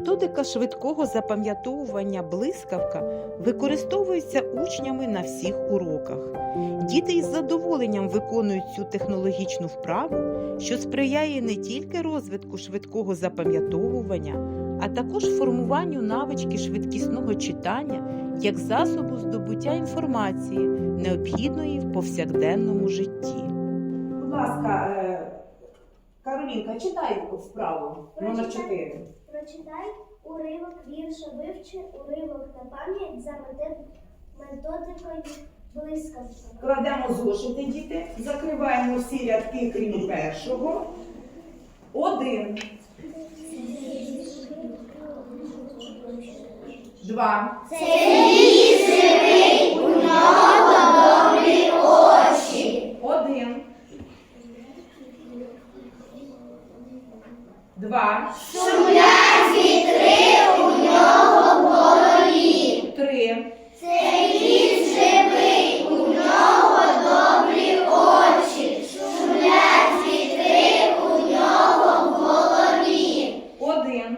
Методика швидкого запам'ятовування блискавка використовується учнями на всіх уроках. Діти із задоволенням виконують цю технологічну вправу, що сприяє не тільки розвитку швидкого запам'ятовування, а також формуванню навички швидкісного читання як засобу здобуття інформації, необхідної в повсякденному житті. Будь ласка, Каролінка, читай вправу номер Прочитай. 4. Прочитай уривок вірша, вивчи уривок на пам'ять за методикою блискавка. Кладемо зошити, діти, закриваємо всі рядки, крім першого. Один, два, один, два, Шумлять вітри у нього в голові. три, Цей ліс живий, у нього добрі очі. Шумлять вітри у нього в голові. один,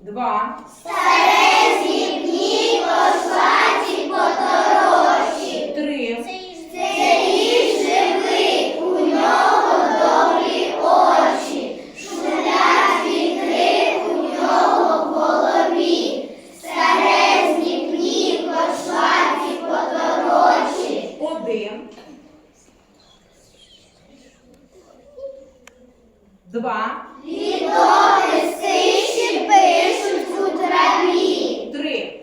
два, Старезні два, Літописи пишуть у траві. три,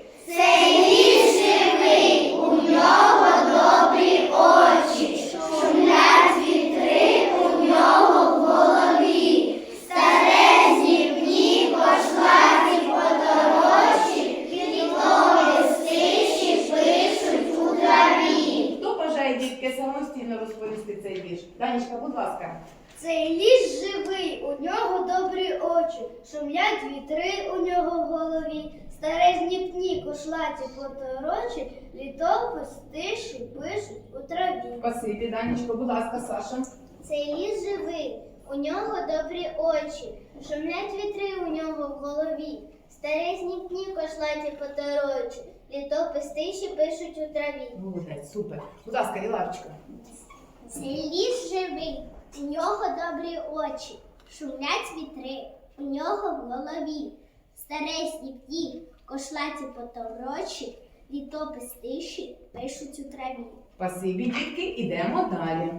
ліс живий, у нього добрі очі. Шумлять вітри у нього в голові. Старезні пошлаті подорожі. Літописи пишуть у траві. Хто бажає дітки самостійно розповісти цей вірш? Данічка, будь ласка. Цей ліс живий, у нього добрі очі, шумлять вітри у нього в голові, старезні пні кошлаті поторочі, літопис тиші пишуть у траві. Спасибі, Данічко, будь ласка, Саша. Цей ліс живий, у нього добрі очі, шумлять вітри у нього в голові, старезні пні кошлаті поторочі, літопис тиші пишуть у траві. Молодець, супер. Будь ласка, Іларочка. Цей ліс живий, у нього добрі очі, шумлять вітри, у нього в голові, старесні п'ї, кошлаті поторочі, літопис тиші пишуть у траві. Спасибі, дітки, ідемо далі.